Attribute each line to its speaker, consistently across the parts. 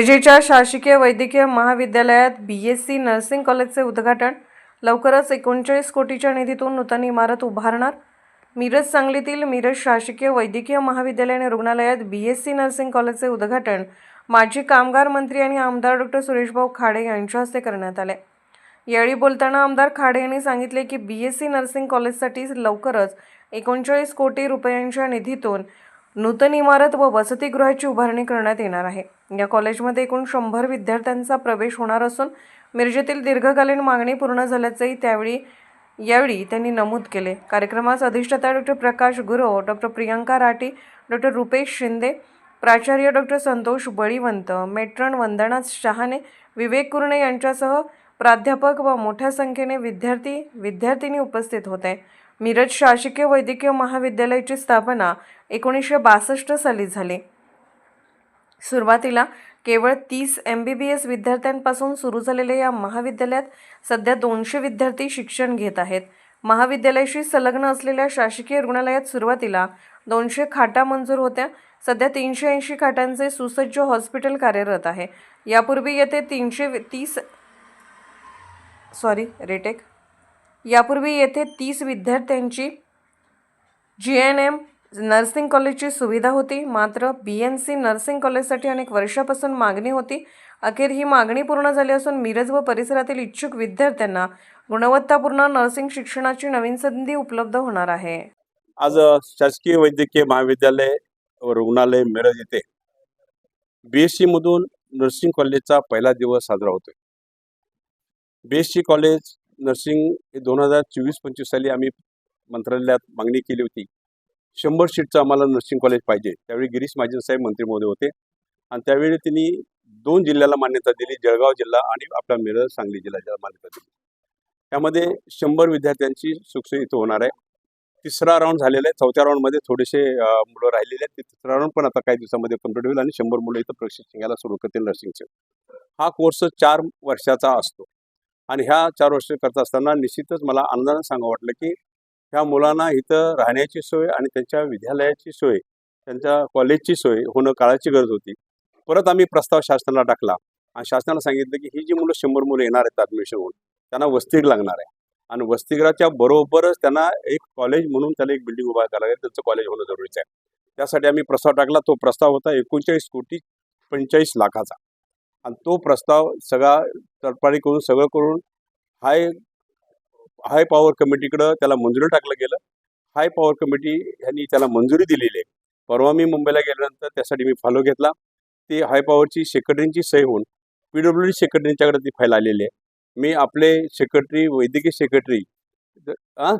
Speaker 1: मिरजेच्या शासकीय वैद्यकीय महाविद्यालयात बी एस सी नर्सिंग कॉलेजचे उद्घाटन. लवकरच एकोणचाळीस कोटीच्या निधीतून नूतन इमारत उभारणार. मिरज सांगलीतील मिरज शासकीय वैद्यकीय महाविद्यालय आणि रुग्णालयात बी एस सी नर्सिंग कॉलेजचे उद्घाटन. माजी कामगार मंत्री आणि आमदार डॉक्टर सुरेशभाऊ खाडे यांच्या हस्ते करण्यात आले. यावेळी बोलताना आमदार खाडे यांनी सांगितले की बी एस सी नर्सिंग कॉलेजसाठी लवकरच एकोणचाळीस कोटी रुपयांच्या निधीतून नूतन इमारत व वसतिगृहाची उभारणी करण्यात येणार आहे. या कॉलेजमध्ये एकूण शंभर विद्यार्थ्यांचा प्रवेश होणार असून मिरजेतील दीर्घकालीन मागणी पूर्ण झाल्याचंही त्यावेळी यावेळी त्यांनी नमूद केले. कार्यक्रमास अधिष्ठाता doctor Prakash Gurav doctor Priyanka Rathi doctor Rupesh Shinde प्राचार्य डॉक्टर संतोष बळीवंत मेट्रन वंदना शहाने विवेक कुर्णे यांच्यासह प्राध्यापक व मोठ्या संख्येने विद्यार्थी विद्यार्थिनी उपस्थित होते. मिरज शासकीय वैद्यकीय महाविद्यालयाची स्थापना एकोणीसशे बासष्ट साली झाली. सुरुवातीला केवळ तीस एम बी बी एस विद्यार्थ्यांपासून सुरू झालेल्या या महाविद्यालयात सध्या दोनशे विद्यार्थी शिक्षण घेत आहेत. महाविद्यालयाशी संलग्न असलेल्या शासकीय रुग्णालयात सुरुवातीला दोनशे खाटा मंजूर होत्या. सध्या तीनशे ऐंशी खाटांचे सुसज्ज हॉस्पिटल कार्यरत आहे. यापूर्वी येथे तीनशे तीस सॉरी रेटेक यापूर्वी येथे तीस विद्यार्थ्यांची जी एन एम नर्सिंग कॉलेजची सुविधा होती. मात्र बी एन सी नर्सिंग कॉलेजसाठी अनेक वर्षापासून मागणी होती. अखेर ही मागणी पूर्ण झाली असून मिरज व परिसरातील इच्छुक विद्यार्थ्यांना गुणवत्तापूर्ण नर्सिंग शिक्षणाची नवीन संधी उपलब्ध होणार आहे.
Speaker 2: आज शासकीय वैद्यकीय महाविद्यालय व रुग्णालय मिरज येथे बी एस मधून नर्सिंग कॉलेजचा पहिला दिवस साजरा होतोय. B S C college nursing हे दोन हजार चोवीस पंचवीस साली आम्ही मंत्रालयात मागणी केली होती. शंभर सीटचं आम्हाला नर्सिंग कॉलेज पाहिजे. त्यावेळी गिरीश महाजन साहेब मंत्री महोदय होते. आणि त्यावेळी त्यांनी दोन जिल्ह्याला मान्यता दिली जळगाव जिल्हा आणि आपला मिरज सांगली जिल्ह्याला मान्यता दिली. त्यामध्ये शंभर विद्यार्थ्यांची सुखसोयी इथं होणार आहे. तिसरा राऊंड झालेला आहे. चौथ्या राऊंडमध्ये थोडेसे मुलं राहिलेले आहेत. ते तिसरा राऊंड पण आता काही दिवसामध्ये कंप्लीट होईल आणि शंभर मुलं इथं प्रशिक्षण घ्यायला सुरू करतील नर्सिंगचे. हा कोर्स चार वर्षाचा असतो. आणि ह्या चार वर्ष करत असताना निश्चितच मला आनंदानं सांगा वाटलं की ह्या मुलांना इथं राहण्याची सोय आणि त्यांच्या विद्यालयाची सोय त्यांच्या कॉलेजची सोय होणं काळाची गरज होती. परत आम्ही प्रस्ताव शासनाला टाकला आणि शासनाला सांगितलं की ही जी मुलं शंभर मुलं येणार आहेत ॲडमिशन होऊन त्यांना वसतिगृह लागणार आहे. आणि वसतिगृहाच्या बरोबरच त्यांना एक कॉलेज म्हणून त्याला एक बिल्डिंग उभा करायला लागेल त्यांचं कॉलेज होणं जरुरीचं आहे. त्यासाठी आम्ही प्रस्ताव टाकला. तो प्रस्ताव होता एकोणचाळीस कोटी पंचेचाळीस लाखाचा. आणि तो प्रस्ताव सगळा तडपाडी करून सगळं करून हाय हाय पॉवर कमिटीकडं त्याला मंजुरी टाकलं गेलं. हाय पॉवर कमिटी ह्यांनी त्याला मंजुरी दिलेली आहे. परवा मी मुंबईला गेल्यानंतर त्यासाठी मी फॉलो घेतला. ती हाय पॉवरची सेक्रेटरींची सही होऊन पी डब्ल्यू डी सेक्रेटरींच्याकडे ती फाईल आलेली आहे. मी आपले सेक्रेटरी वैद्यकीय सेक्रेटरी आ?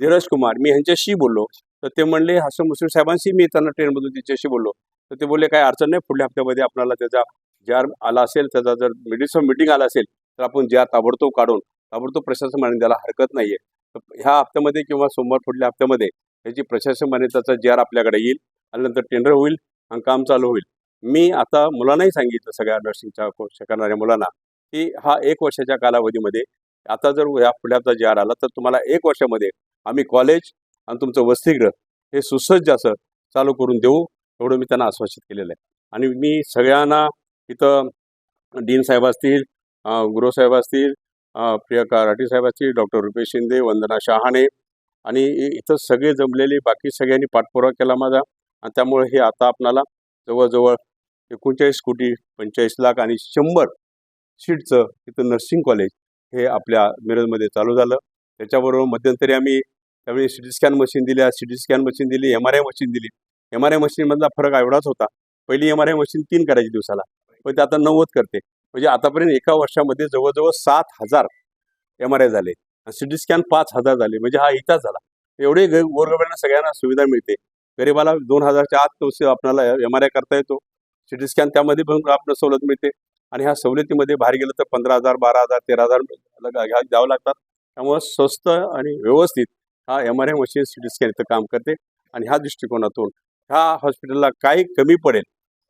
Speaker 2: धीरज कुमार मी ह्यांच्याशी बोललो. तर ते म्हणले हसन मुस्लिम साहेबांशी मी त्यांना ट्रेनमधून तिच्याशी बोललो. तर ते बोलले काय अडचण नाही पुढल्या हप्त्यामध्ये आपल्याला त्याचा ज्यार आला असेल त्याचा जर मेडिसन मिटिंग आला असेल तर आपण ज्या ताबडतोब काढून ताबडतोब प्रशासन मान्य द्यायला हरकत नाही आहे तर ह्या हप्त्यामध्ये किंवा सोमवार पुढल्या हप्त्यामध्ये ह्याची प्रशासन मान्यताचा जार आपल्याकडे येईल आणि नंतर टेंडर होईल आणि काम चालू होईल. मी आता मुलांनाही सांगितलं सगळ्या नर्सिंगच्या कोर्स करणाऱ्या मुलांना की हा एक वर्षाच्या कालावधीमध्ये आता जर ह्या पुढ्याचा जी आर आला तर तुम्हाला एक वर्षामध्ये आम्ही कॉलेज आणि तुमचं वसतिगृह हे सुसज्ज असं चालू करून देऊ एवढं मी त्यांना आश्वासित केलेलं आहे. आणि मी सगळ्यांना इथं डीन साहेब असतील गुरु साहेब असतील प्रियंका राठी साहेब असतील डॉक्टर रुपेश शिंदे वंदना शहाणे आणि इथं सगळे जमलेले बाकी सगळ्यांनी पाठपुरावा केला माझा आणि त्यामुळे हे आता आपणाला जवळजवळ एकोणचाळीस कोटी पंचेचाळीस लाख आणि शंभर सीटचं इथं नर्सिंग कॉलेज हे आपल्या मिरजमध्ये चालू झालं. त्याच्याबरोबर मध्यंतरी आम्ही त्यावेळी सी टी स्कॅन मशीन दिल्या सी टी स्कॅन मशीन दिली एम आर आय मशीन दिली. एम आर आय मशीनमधला फरक एवढाच होता. पहिली एम आर आय मशीन तीन करायची दिवसाला. पण ते आता नव्वद करते. म्हणजे आतापर्यंत एका वर्षामध्ये जवळजवळ सात हजार एम आर आय झाले. सी टी स्कॅन पाच हजार झाले. म्हणजे हा इतिहास झाला. एवढे ग- गोरगरिबांना सगळ्यांना सुविधा मिळते. गरीबाला दोन हजारच्या आत तो आपल्याला एम आर आय करता येतो. सी टी स्कॅन त्यामध्ये पण आपल्याला सवलत मिळते. आणि ह्या सवलतीमध्ये बाहेर गेलं तर पंधरा हजार बारा हजार तेरा हजार द्यावं लागतात. त्यामुळं स्वस्त आणि व्यवस्थित हा M R I machine C T scan इथं काम करते. आणि ह्या दृष्टिकोनातून ह्या हॉस्पिटलला काही कमी पडेल.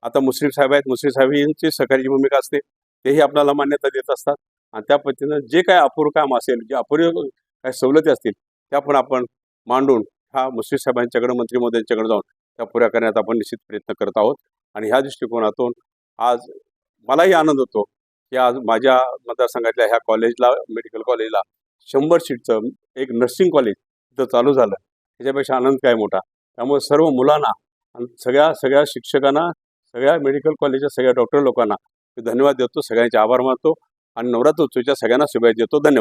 Speaker 2: आता मुश्रीफ साहेब आहेत मुश्रीफ साहेब यांची भूमिका असते. तेही आपल्याला मान्यता देत असतात. आणि त्या पद्धतीनं जे काय अपूर काम असेल जे अपूर्व काही सवलती असतील त्या पण आपण मांडून ह्या मुश्रीफ साहेबांच्याकडे मंत्री मोदयांच्याकडे जाऊन त्या पुऱ्या करण्यात आपण निश्चित प्रयत्न करत आहोत. आणि ह्या दृष्टिकोनातून आज मलाही आनंद होतो की आज माझ्या मतदारसंघातल्या ह्या कॉलेजला मेडिकल कॉलेजला शंभर सीटचं एक नर्सिंग कॉलेज तिथं चालू झालं. त्याच्यापेक्षा आनंद काय मोठा. त्यामुळे सर्व मुलांना आणि सगळ्या सगळ्या शिक्षकांना सगळ्या मेडिकल कॉलेजच्या सगळ्या डॉक्टर लोकांना मी धन्यवाद देतो. सगळ्यांचे आभार मानतो आणि नवरात्र उत्सवाच्या सगळ्यांना शुभेच्छा देतो. धन्यवाद.